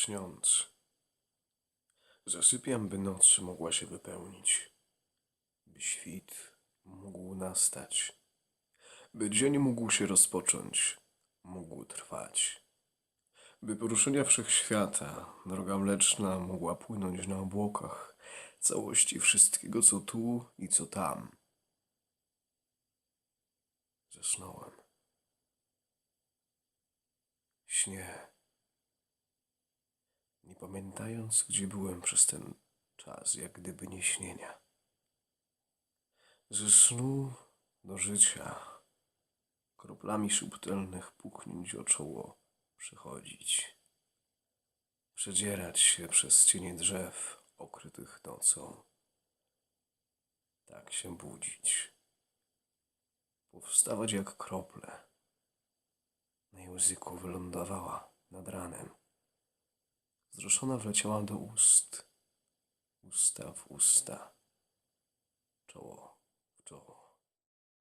śniąc. Zasypiam, by noc mogła się wypełnić, by świt mógł nastać, by dzień mógł się rozpocząć, mógł trwać, by poruszenia wszechświata, droga mleczna mogła płynąć na obłokach całości wszystkiego, co tu i co tam. Zasnąłem. Śnie. Pamiętając, gdzie byłem przez ten czas, jak gdyby nie śnienia. Ze snu do życia, kroplami subtelnych puknięć o czoło przychodzić. Przedzierać się przez cienie drzew okrytych nocą. Tak się budzić. Powstawać jak krople. Na języku wylądowała nad ranem. Wzruszona wleciała do ust. Usta w usta. Czoło w czoło.